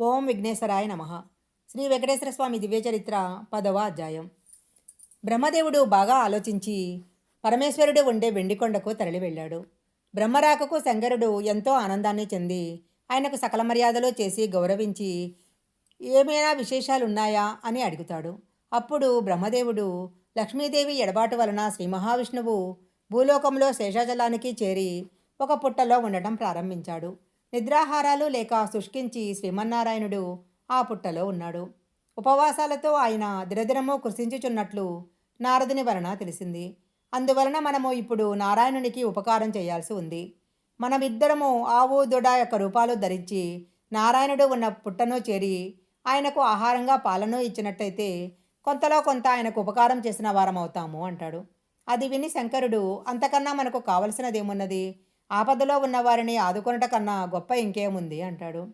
ఓం విఘ్నేశ్వరాయ నమ. శ్రీ వెంకటేశ్వర స్వామి దివ్యచరిత్ర పదవ అధ్యాయం. బ్రహ్మదేవుడు బాగా ఆలోచించి పరమేశ్వరుడు ఉండే వెండికొండకు తరలి వెళ్ళాడు. బ్రహ్మరాకకు శంకరుడు ఎంతో ఆనందాన్ని చెంది ఆయనకు సకల మర్యాదలు చేసి గౌరవించి ఏమైనా విశేషాలున్నాయా? అని అడుగుతాడు. అప్పుడు బ్రహ్మదేవుడు లక్ష్మీదేవి ఎడబాటు వలన శ్రీ మహావిష్ణువు భూలోకంలో శేషాచలానికి చేరి ఒక పుట్టలో ఉండటం ప్రారంభించాడు. నిద్రాహారాలు లేక శుష్కించి శ్రీమన్నారాయణుడు ఆ పుట్టలో ఉన్నాడు. ఉపవాసాలతో ఆయన దినదినము కృషించుచున్నట్లు నారదుని వలన తెలిసింది. అందువలన మనము ఇప్పుడు నారాయణునికి ఉపకారం చేయాల్సి ఉంది. మనమిద్దరము ఆవు దొడ యొక్క రూపాలు ధరించి నారాయణుడు ఉన్న పుట్టను చేరి ఆయనకు ఆహారంగా పాలను ఇచ్చినట్టయితే కొంతలో కొంత ఆయనకు ఉపకారం చేసిన వారం అవుతాము అంటాడు. అది విని శంకరుడు అంతకన్నా మనకు కావలసినదేమున్నది? ఆపదలో ఉన్నవారిని ఆదుకొనట కన్నా గొప్ప ఇంకేముంది? అంటాడు.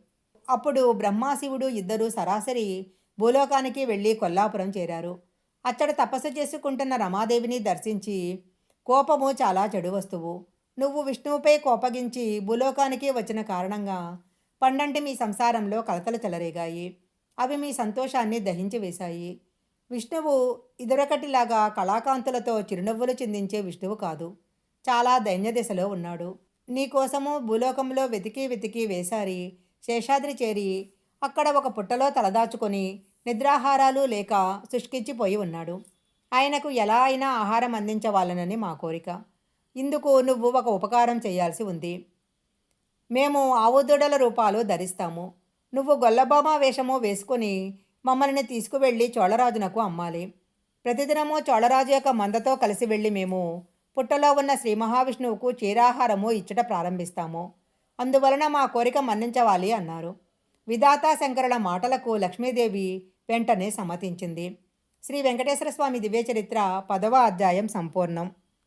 అప్పుడు బ్రహ్మాశివుడు ఇద్దరు సరాసరి భూలోకానికి వెళ్ళి కొల్లాపురం చేరారు. అచ్చట తపస్సు చేసుకుంటున్న రమాదేవిని దర్శించి కోపము చాలా చెడు వస్తువు. నువ్వు విష్ణువుపై కోపగించి భూలోకానికి వచ్చిన కారణంగా పండంటి మీ సంసారంలో కలతలు చెలరేగాయి. అవి మీ సంతోషాన్ని దహించి వేశాయి. విష్ణువు ఇదొరకటిలాగా కళాకాంతులతో చిరునవ్వులు చిందించే విష్ణువు కాదు. చాలా దైన్య ఉన్నాడు. నీకోసము భూలోకంలో వెతికి వెతికి వేసారి శేషాద్రి చేరి అక్కడ ఒక పుట్టలో తలదాచుకొని నిద్రాహారాలు లేక శుష్కించిపోయి ఉన్నాడు. ఆయనకు ఎలా అయినా ఆహారం అందించవాలనని మా కోరిక. ఇందుకు నువ్వు ఒక ఉపకారం చేయాల్సి ఉంది. మేము ఆవుదొడల రూపాలు ధరిస్తాము. నువ్వు గొల్లబామ వేషము వేసుకొని మమ్మల్ని తీసుకువెళ్ళి చోళరాజునకు అమ్మాలి. ప్రతిదినము చోళరాజు యొక్క మందతో కలిసి వెళ్ళి మేము పుట్టలో ఉన్న శ్రీ మహావిష్ణువుకు చీరాహారము ఇచ్చట ప్రారంభిస్తాము. అందువలన మా కోరిక మన్నించవాలి అన్నారు. విధాతా శంకరుల మాటలకు లక్ష్మీదేవి వెంటనే సమ్మతించింది. శ్రీ వెంకటేశ్వర స్వామి దివ్యచరిత్ర పదవ అధ్యాయం సంపూర్ణం.